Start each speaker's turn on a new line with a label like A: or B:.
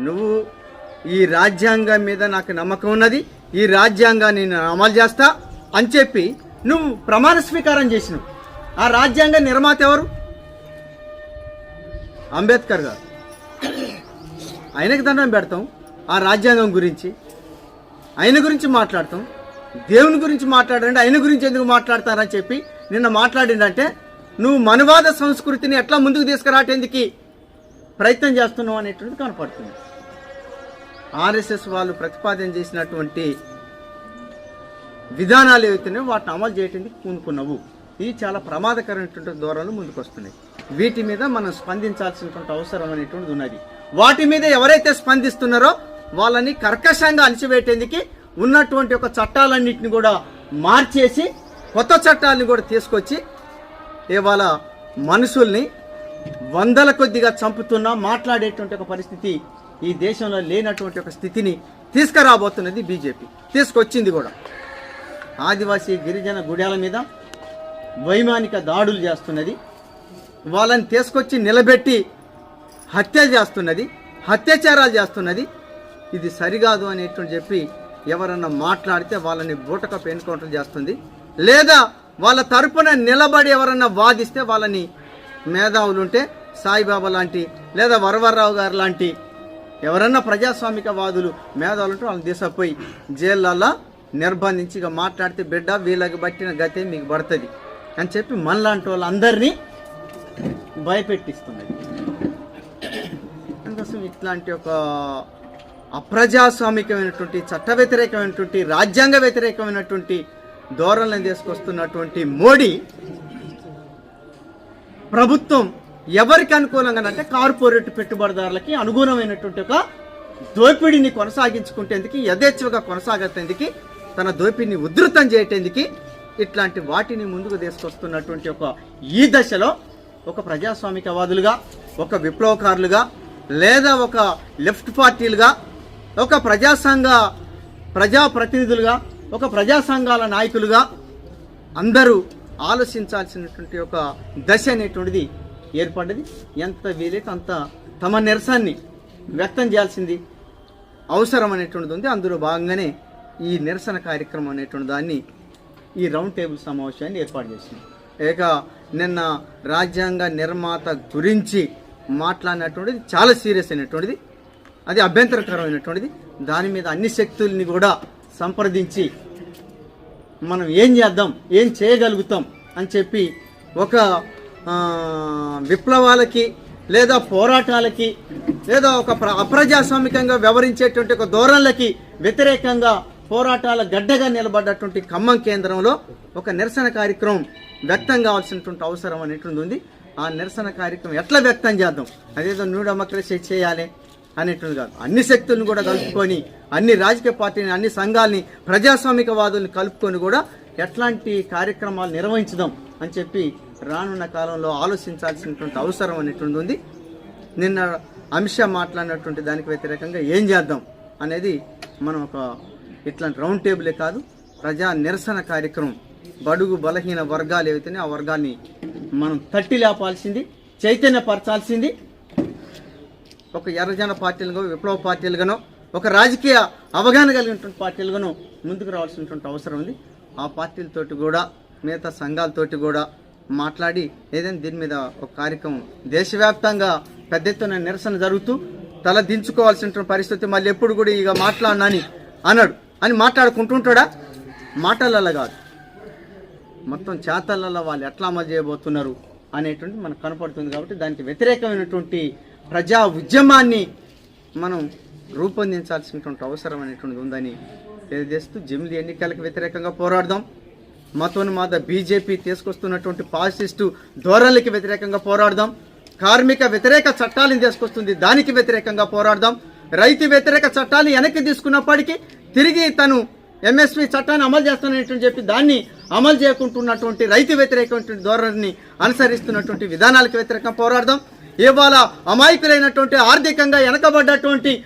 A: నువ్వు ఈ రాజ్యాంగం మీద నాకు నమ్మకం ఉన్నది ఈ రాజ్యాంగాన్ని నేను అమలు చేస్తా అని చెప్పి నువ్వు ప్రమాణ స్వీకారం చేసినావు. ఆ రాజ్యాంగ నిర్మాత ఎవరు? అంబేద్కర్ గారు. ఆయనకి దండం పెడతాం ఆ రాజ్యాంగం గురించి. ఆయన గురించి మాట్లాడతాం దేవుని గురించి మాట్లాడండి ఆయన గురించి ఎందుకు మాట్లాడతారని చెప్పి నిన్న మాట్లాడిందంటే నువ్వు మనువాద సంస్కృతిని ఎట్లా ముందుకు తీసుకురాటేందుకు ప్రయత్నం చేస్తున్నావు అనేటువంటిది కనపడుతుంది. ఆర్ఎస్ఎస్ వాళ్ళు ప్రతిపాదన చేసినటువంటి విధానాలు ఏవైతున్నాయో వాటిని అమలు చేయడానికి పూనుకున్నావు. ఇవి చాలా ప్రమాదకరమైనటువంటి ధోరణులు ముందుకొస్తున్నాయి. వీటి మీద మనం స్పందించాల్సినటువంటి అవసరం అనేటువంటిది ఉన్నది. వాటి మీద ఎవరైతే స్పందిస్తున్నారో వాళ్ళని కర్కశంగా అణిచివేయటానికి ఉన్నటువంటి ఒక చట్టాలన్నింటిని కూడా మార్చేసి కొత్త చట్టాలను కూడా తీసుకొచ్చి ఇవాళ మనుషుల్ని వందల కొద్దిగా చంపుతున్నా మాట్లాడేటువంటి ఒక పరిస్థితి ఈ దేశంలో లేనటువంటి ఒక స్థితిని తీసుకురాబోతున్నది బీజేపీ. తీసుకొచ్చింది కూడా. ఆదివాసీ గిరిజన గుడాల మీద వైమానిక దాడులు చేస్తున్నది. వాళ్ళని తీసుకొచ్చి నిలబెట్టి హత్య చేస్తున్నది. హత్యాచారాలు చేస్తున్నది. ఇది సరికాదు అనేటువంటి చెప్పి ఎవరన్నా మాట్లాడితే వాళ్ళని బూటక ఎన్కౌంటర్ చేస్తుంది. లేదా వాళ్ళ తరపున నిలబడి ఎవరన్నా వాదిస్తే వాళ్ళని మేధావులు ఉంటే సాయిబాబా లాంటి లేదా వరవరరావు గారు లాంటి ఎవరన్నా ప్రజాస్వామిక వాదులు మేధావులు వాళ్ళని తీసుకుపోయి జైళ్ళల్లో నిర్బంధించి ఇక మాట్లాడితే బిడ్డ వీళ్ళకి బట్టిన గతే మీకు పడుతుంది అని చెప్పి మనలాంటి వాళ్ళందరినీ భయపెట్టిస్తున్నది. అందుకోసం ఇట్లాంటి ఒక అప్రజాస్వామికమైనటువంటి చట్ట వ్యతిరేకమైనటువంటి రాజ్యాంగ వ్యతిరేకమైనటువంటి ధోరణులను తీసుకొస్తున్నటువంటి మోడీ ప్రభుత్వం ఎవరికి అనుకూలంగా అంటే కార్పొరేట్ పెట్టుబడిదారులకి అనుగుణమైనటువంటి ఒక దోపిడీని కొనసాగించుకుంటేందుకు యథేచ్ఛగా కొనసాగేందుకు తన దోపిడీని ఉధృతం చేయటేందుకు ఇట్లాంటి వాటిని ముందుకు తీసుకొస్తున్నటువంటి ఒక ఈ దశలో ఒక ప్రజాస్వామికవాదులుగా ఒక విప్లవకారులుగా లేదా ఒక లెఫ్ట్ పార్టీలుగా ఒక ప్రజాసంఘ ప్రజాప్రతినిధులుగా ఒక ప్రజా సంఘాల నాయకులుగా అందరూ ఆలోచించాల్సినటువంటి ఒక దశ అనేటువంటిది ఏర్పడ్డది. ఎంత వీలైతే అంత తమ నిరసనని వ్యక్తం చేయాల్సింది అవసరం అనేటువంటిది ఉంది. అందులో భాగంగానే ఈ నిరసన కార్యక్రమం అనేటువంటి దాన్ని ఈ రౌండ్ టేబుల్ సమావేశాన్ని ఏర్పాటు చేసింది. ఇక నిన్న రాజ్యాంగ నిర్మాత గురించి మాట్లాడినటువంటిది చాలా సీరియస్ అయినటువంటిది. అది అభ్యంతరకరమైనటువంటిది. దాని మీద అన్ని శక్తుల్ని కూడా సంప్రదించి మనం ఏం చేద్దాం ఏం చేయగలుగుతాం అని చెప్పి ఒక విప్లవాలకి లేదా పోరాటాలకి లేదా ఒక ప్ర- అప్రజాస్వామికంగా వ్యవహరించేటువంటి ఒక ధోరణులకి వ్యతిరేకంగా పోరాటాల గడ్డగా నిలబడ్డటువంటి ఖమ్మం కేంద్రంలో ఒక నిరసన కార్యక్రమం వ్యక్తం కావాల్సినటువంటి అవసరం అనేటువంటి ఉంది. ఆ నిరసన కార్యక్రమం ఎట్లా వ్యక్తం చేద్దాం? అదేదో న్యూ డెమోక్రసీ చేయాలి అనేటువంటి కాదు. అన్ని శక్తులను కూడా కలుపుకొని అన్ని రాజకీయ పార్టీని అన్ని సంఘాలని ప్రజాస్వామికవాదుల్ని కలుపుకొని కూడా ఎట్లాంటి కార్యక్రమాలు నిర్వహించుదాం అని చెప్పి రానున్న కాలంలో ఆలోచించాల్సినటువంటి అవసరం అనేటువంటి ఉంది. నిన్న అమిత్ షా మాట్లాడినటువంటి దానికి వ్యతిరేకంగా ఏం చేద్దాం అనేది మనం ఒక ఇట్లాంటి రౌండ్ టేబులే కాదు ప్రజా నిరసన కార్యక్రమం. బడుగు బలహీన వర్గాలు ఏవైతేనే ఆ వర్గాన్ని మనం తట్టి లేపాల్సింది చైతన్యపరచాల్సింది. ఒక ఎర్రజన పార్టీలుగా విప్లవ పార్టీలుగానో ఒక రాజకీయ అవగాహన కలిగినటువంటి పార్టీలుగానో ముందుకు రావాల్సినటువంటి అవసరం ఉంది. ఆ పార్టీలతోటి కూడా మిగతా సంఘాలతోటి కూడా మాట్లాడి ఏదైనా దీని మీద ఒక కార్యక్రమం దేశవ్యాప్తంగా పెద్ద ఎత్తున నిరసన జరుగుతూ తల దించుకోవాల్సినటువంటి పరిస్థితి మళ్ళీ ఎప్పుడు కూడా ఇక మాట్లాడినని అన్నాడు అని మాట్లాడుకుంటుంటాడా? మాటలలో కాదు. మొత్తం చేతలలో వాళ్ళు ఎట్లా అమలు చేయబోతున్నారు అనేటువంటి మనకు కనపడుతుంది కాబట్టి దానికి వ్యతిరేకమైనటువంటి ప్రజా ఉద్యమాన్ని మనం రూపొందించాల్సినటువంటి అవసరం అనేటువంటిది ఉందని తెలియజేస్తూ జిమ్లీ ఎన్నికలకు వ్యతిరేకంగా పోరాడదాం. మతోన్మాద బీజేపీ తీసుకొస్తున్నటువంటి పాసిస్టు ధోరణులకి వ్యతిరేకంగా పోరాడదాం. కార్మిక వ్యతిరేక చట్టాలను తీసుకొస్తుంది దానికి వ్యతిరేకంగా పోరాడదాం. రైతు వ్యతిరేక చట్టాలు వెనక్కి తీసుకున్నప్పటికీ తిరిగి తను ఎంఎస్పీ చట్టాన్ని అమలు చేస్తానని చెప్పి దాన్ని అమలు చేయకుంటున్నటువంటి రైతు వ్యతిరేకమైనటువంటి ధోరణిని అనుసరిస్తున్నటువంటి విధానాలకు వ్యతిరేకంగా పోరాడదాం. ఇవాళ అమాయకులైనటువంటి ఆర్థికంగా వెనకబడ్డటువంటి